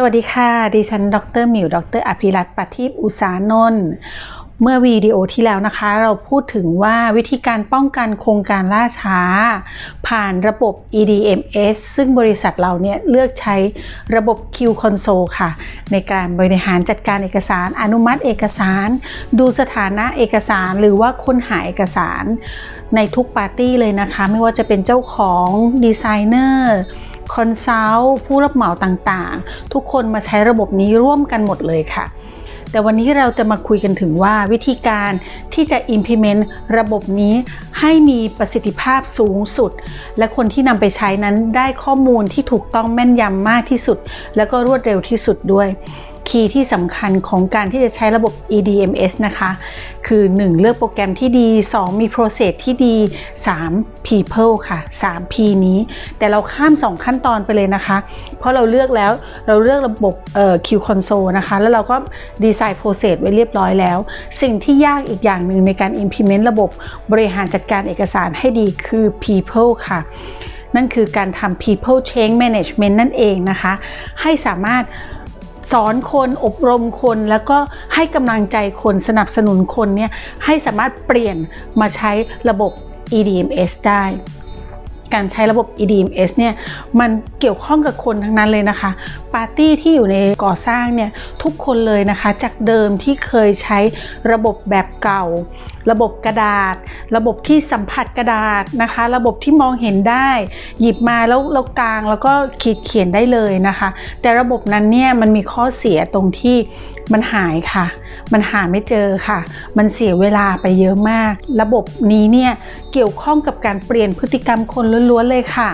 สวัสดีค่ะ ดิฉัน ดรหมิว ดรอภิรัตปฏิบอุสานนท์เมื่อวิดีโอที่แล้วนะคะ เราพูดถึงว่าวิธีการป้องกันโครงการล่าช้า ผ่านระบบ EDMS ซึ่งบริษัทเราเนี่ยเลือกใช้ระบบ Q Console ค่ะ ในการบริหารจัดการเอกสาร อนุมัติเอกสาร ดูสถานะเอกสาร หรือว่าค้นหาเอกสารในทุกปาร์ตี้เลยนะคะ ไม่ว่าจะเป็นเจ้าของดีไซเนอร์ คอนซัลท์ผู้รับเหมาต่างๆ ทุกคนมาใช้ระบบนี้ร่วมกันหมดเลยค่ะ แต่วันนี้เราจะมาคุยกันถึงว่าวิธีการที่จะ implement ระบบนี้ให้มีประสิทธิภาพสูงสุด และคนที่นำไปใช้นั้นได้ข้อมูลที่ถูกต้องแม่นยำมากที่สุด และก็รวดเร็วที่สุดด้วย คีย์ที่สำคัญของการที่จะใช้ระบบ EDMS นะคะ คือ 1. เลือกโปรแกรมที่ดี 2. มี process ที่ดี 3. people ค่ะ 3 P นี้ แต่เราข้าม 2 ขั้นตอนไปเลยนะคะ เพราะเราเลือกแล้วเราเลือกระบบเอ่อ Q console นะคะ แล้วเราก็ดีไซน์ process ไว้เรียบร้อยแล้ว สิ่งที่ยากอีกอย่างหนึ่งในการ implement ระบบบริหารจัดการเอกสารให้ดีคือ people ค่ะนั่นคือการทำ people change management นั่นเองนะคะ ให้สามารถ สอนคนอบรมคนแล้วก็ให้กำลังใจคนสนับสนุนคนเนี่ยให้สามารถเปลี่ยนมาใช้ระบบ EDMS ได้ การใช้ระบบ EDMS เนี่ยมันเกี่ยวข้องกับคนทั้งนั้นเลยนะคะ ปาร์ตี้ที่อยู่ในก่อสร้างเนี่ยทุกคนเลยนะคะ จากเดิมที่เคยใช้ระบบแบบเก่า ระบบกระดาษ ระบบที่สัมผัสกระดาษนะคะ ระบบที่มองเห็นได้ หยิบมาแล้วเรากลางแล้วก็ขีดเขียนได้เลยนะคะ แต่ระบบนั้นเนี่ยมันมีข้อเสียตรงที่มันหายค่ะ มันหาไม่เจอค่ะ มันเสียเวลาไปเยอะมาก ระบบนี้เนี่ยเกี่ยวข้องกับการเปลี่ยนพฤติกรรมคนล้วนๆเลยค่ะ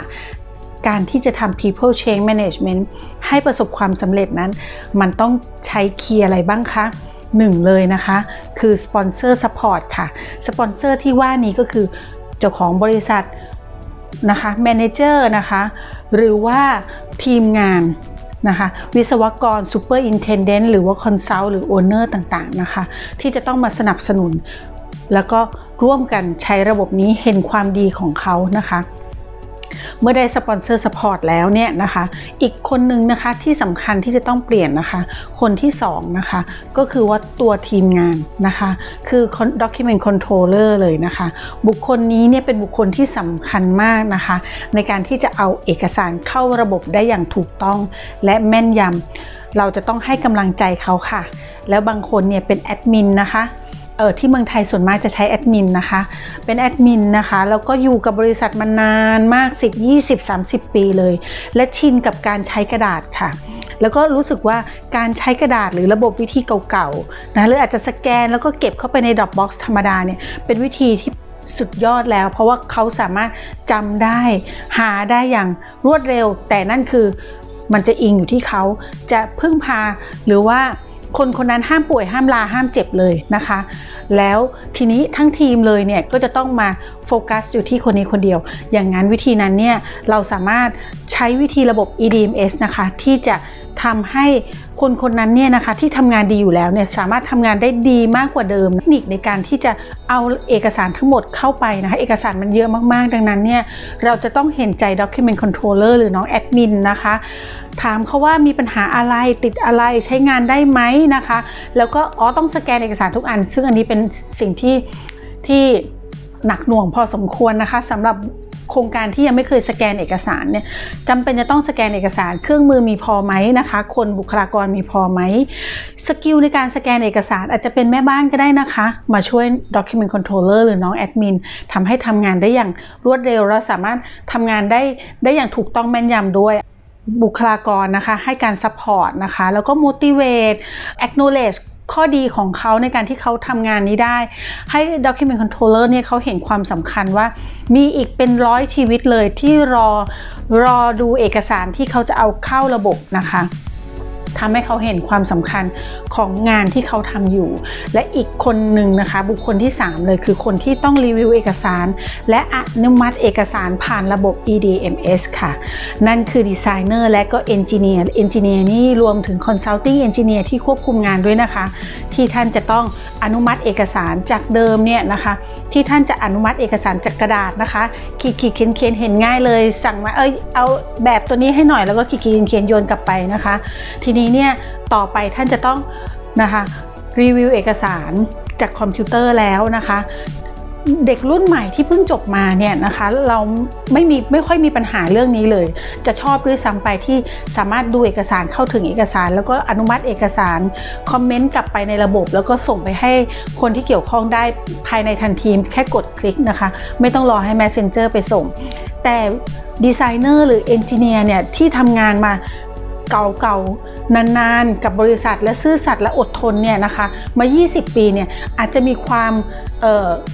การที่จะทำ people change management ให้ประสบความสำเร็จนั้น มันต้องใช้คีย์อะไรบ้างคะหนึ่งเลยนะคะ คือ sponsor support ค่ะสปอนเซอร์ที่ว่านี้ก็คือเจ้าของบริษัทนะคะ manager นะคะ หรือว่าทีมงาน นะคะวิศวกรซูเปอร์อินเทนเดนต์หรือว่าคอนซัลท์หรือโอเนอร์ต่างๆนะคะที่จะต้องมาสนับสนุน แล้วก็ร่วมกันใช้ระบบนี้เห็นความดีของเขานะคะ เมื่อได้สปอนเซอร์สปอร์ตแล้วเนี่ยนะคะ อีกคนหนึ่งนะคะที่สำคัญที่จะต้องเปลี่ยนนะคะ คนที่2นะคะก็คือว่าตัวทีมงานนะคะ คือ document controller เลยนะคะ บุคคลนี้เนี่ยเป็นบุคคลที่สำคัญมากนะคะ ในการที่จะเอาเอกสารเข้าระบบได้อย่างถูกต้องและแม่นยำเราจะต้องให้กำลังใจเขาค่ะ แล้วบางคนเนี่ยเป็นแอดมินนะคะ เออที่เมืองไทยส่วนมากจะใช้แอดมินนะคะ เป็นแอดมินนะคะ แล้วก็อยู่กับบริษัทมานานมาก 10 20 30 ปีเลย และชินกับการใช้กระดาษค่ะ แล้วก็รู้สึกว่าการใช้กระดาษหรือระบบวิธีเก่าๆนะหรืออาจจะสแกนแล้วก็เก็บเข้าไปใน Dropbox ธรรมดาเนี่ยเป็นวิธีที่สุดยอดแล้ว เพราะว่าเขาสามารถจำได้ หาได้อย่างรวดเร็ว แต่นั่นคือมันจะอิงอยู่ที่เขาจะพึ่งพาหรือว่า คนคนนั้นห้ามป่วยห้ามลาห้ามเจ็บเลยนะคะ แล้วทีนี้ทั้งทีมเลยเนี่ยก็จะต้องมาโฟกัสอยู่ที่คนนี้คนเดียว อย่างนั้นวิธีนั้นเนี่ยเราสามารถใช้วิธีระบบ EDMS นะคะที่จะ ทำให้คนคนนั้นเนี่ยนะคะที่ทำงานดีอยู่แล้วเนี่ยสามารถทำงานได้ดีมากกว่าเดิมเทคนิคในการที่จะเอาเอกสารทั้งหมดเข้าไปนะคะเอกสารมันเยอะมากๆ ดังนั้นเนี่ยเราจะต้องเห็นใจ Document Controller หรือน้องแอดมินนะคะ ถามเขาว่ามีปัญหาอะไรติดอะไรใช้งานได้ไหมนะคะ แล้วก็อ๋อต้องสแกนเอกสารทุกอัน ซึ่งอันนี้เป็นสิ่งที่ที่หนักหน่วงพอสมควรนะคะสำหรับ โครงการที่ยังไม่เคยสแกนเอกสารเนี่ยจำเป็นจะต้องสแกนเอกสาร เครื่องมือมีพอไหมนะคะ คนบุคลากรมีพอไหมสกิลในการสแกนเอกสารอาจจะเป็นแม่บ้านก็ได้นะคะ มาช่วย Document Controller หรือน้องแอดมินทำให้ทำงานได้อย่างรวดเร็วและสามารถทำงานได้ได้อย่างถูกต้องแม่นยำด้วยบุคลากรนะคะให้การ support นะคะ แล้วก็ motivate acknowledge ข้อดีของเขาในการที่เขาทำงานนี้ได้ ให้ document controller เนี่ยเขาเห็นความสำคัญว่า มีอีกเป็นร้อยชีวิตเลยที่รอรอดูเอกสารที่เขาจะเอาเข้าระบบนะคะ ทำให้เขาเห็นความสำคัญของงานที่เขาทำอยู่ และอีกคนหนึ่งนะคะ บุคคลที่ 3 เลยคือคนที่ต้องรีวิวเอกสาร และอนุมัติเอกสารผ่านระบบ EDMS ค่ะ นั่นคือดีไซเนอร์และก็เอนจิเนียร์เอนจิเนียร์นี่รวมถึงคอนซัลทิงเอนจิเนียร์ที่ควบคุมงานด้วยนะคะ ที่ท่านจะต้องอนุมัติเอกสารจากเดิมเนี่ยนะคะ ที่ท่านจะอนุมัติเอกสารจากกระดาษนะคะ ขีดขีดเขียนเขียนเห็นง่ายเลย สั่งมาเอ้ยเอาแบบตัวนี้ให้หน่อยแล้วก็ขีดขีดเขียนเขียนโยนกลับไปนะคะ ทีนี้เนี่ยต่อไปท่านจะต้องนะคะรีวิวเอกสารจากคอมพิวเตอร์แล้วนะคะ เด็กรุ่นใหม่ที่เพิ่งจบมาเนี่ยนะคะเราไม่มีไม่ค่อยมีปัญหาเรื่องนี้เลย จะชอบด้วยซ้ำไปที่สามารถดูเอกสารเข้าถึงเอกสาร แล้วก็อนุมัติเอกสารคอมเมนต์กลับไปในระบบ แล้วก็ส่งไปให้คนที่เกี่ยวข้องได้ภายในทันทีแค่กดคลิกนะคะ ไม่ต้องรอให้ Messenger ไปส่ง แต่ดีไซเนอร์หรือเอนจิเนียร์เนี่ยที่ทำงานมาเก่าๆนานๆ กับบริษัทและซื่อสัตย์และอดทนเนี่ยนะคะมา 20 ปีเนี่ยอาจจะมีความ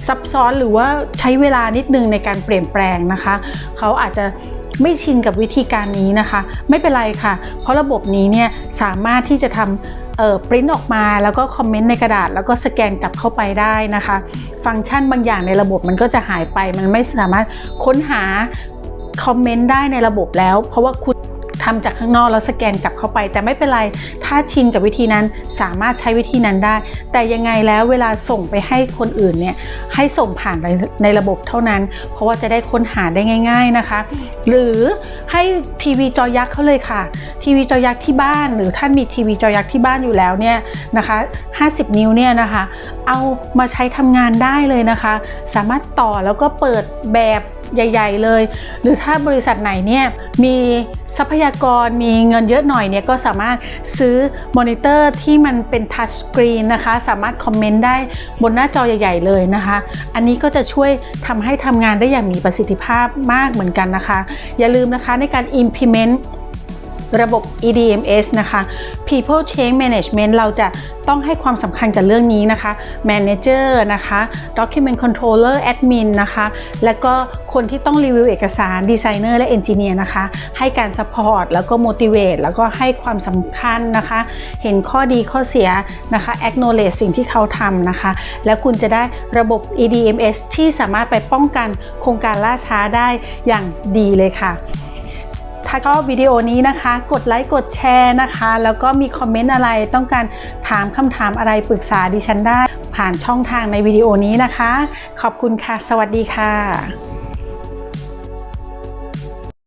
ซับซ้อนหรือว่าใช้เวลานิดนึงในการเปลี่ยนแปลงนะคะ เขาอาจจะไม่ชินกับวิธีการนี้นะคะ ไม่เป็นไรค่ะ เพราะระบบนี้เนี่ยสามารถที่จะทำเอ่อปริ้นออกมาแล้วก็คอมเมนต์ในกระดาษ แล้วก็สแกนกลับเข้าไปได้นะคะ ฟังก์ชันบางอย่างในระบบมันก็จะหายไปมันไม่สามารถค้นหาคอมเมนต์ได้ในระบบแล้ว เพราะว่าคุณ ทำจากข้างนอกแล้วสแกนกลับเข้าไป แต่ไม่เป็นไรถ้าชินกับวิธีนั้นสามารถใช้วิธีนั้นได้ แต่ยังไงแล้วเวลาส่งไปให้คนอื่นเนี่ยให้ส่งผ่านในในระบบเท่านั้น เพราะว่าจะได้ค้นหาได้ง่าย ๆนะคะ หรือให้ทีวีจอยักษ์เขาเลยค่ะทีวีจอยักษ์ที่บ้าน หรือท่านมีทีวีจอยักษ์ที่บ้านอยู่แล้วเนี่ยนะคะ 50 นิ้วเนี่ยนะคะ เอามาใช้ทำงานได้เลยนะคะ สามารถต่อแล้วก็เปิดแบบใหญ่ ๆ เลย หรือถ้าบริษัทไหนเนี่ยมีทรัพยากรมีเงินเยอะหน่อยเนี่ยก็สามารถซื้อมอนิเตอร์ที่มันเป็นทัชสกรีนนะคะ สามารถคอมเมนต์ได้บนหน้าจอใหญ่ ๆ เลยนะคะ อันนี้ก็จะช่วยทำให้ทำงานได้อย่างมีประสิทธิภาพมากเหมือนกันนะคะ อย่าลืมนะคะในการ implement ระบบ EDMS นะคะ People Change Management เราจะต้องให้ความสำคัญกับเรื่องนี้นะคะ Manager นะคะ Document Controller Admin นะคะ และก็คนที่ต้องรีวิวเอกสาร Designer และ Engineer นะคะ ให้การ Support แล้วก็ Motivate แล้วก็ให้ความสำคัญนะคะ เห็นข้อดีข้อเสียนะคะ Acknowledge สิ่งที่เขาทำนะคะ แล้วคุณจะได้ระบบ EDMS ที่สามารถไปป้องกันโครงการล่าช้าได้อย่างดีเลยค่ะ ถ้าก็วิดีโอนี้นะคะ กดไลค์กดแชร์นะคะ แล้วก็มีคอมเมนต์อะไรต้องการถามคำถามอะไรปรึกษาดิฉันได้ ผ่านช่องทางในวิดีโอนี้นะคะ ขอบคุณค่ะ สวัสดีค่ะ